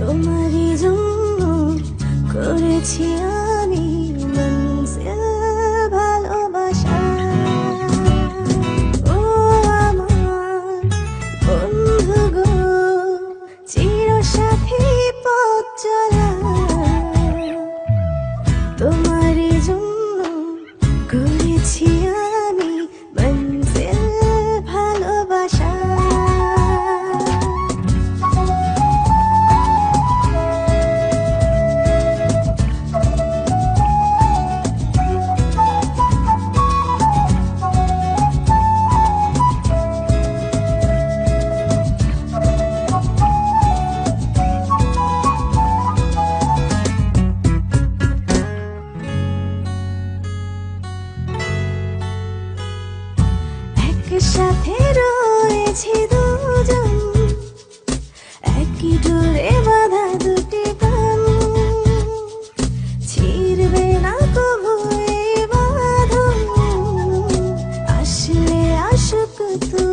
তোমারই জন্য করেছি সাথে রয়েছি দুজন। একই ডোরে বাধা দুটি প্রাণ ছিড়বে না কবু বাঁধন। আসলে আসুক তুই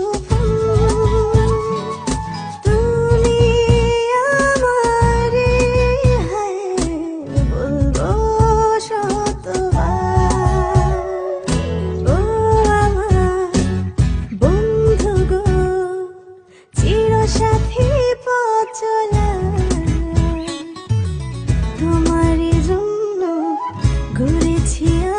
সাথে তোমার জন্য ঘুরেছি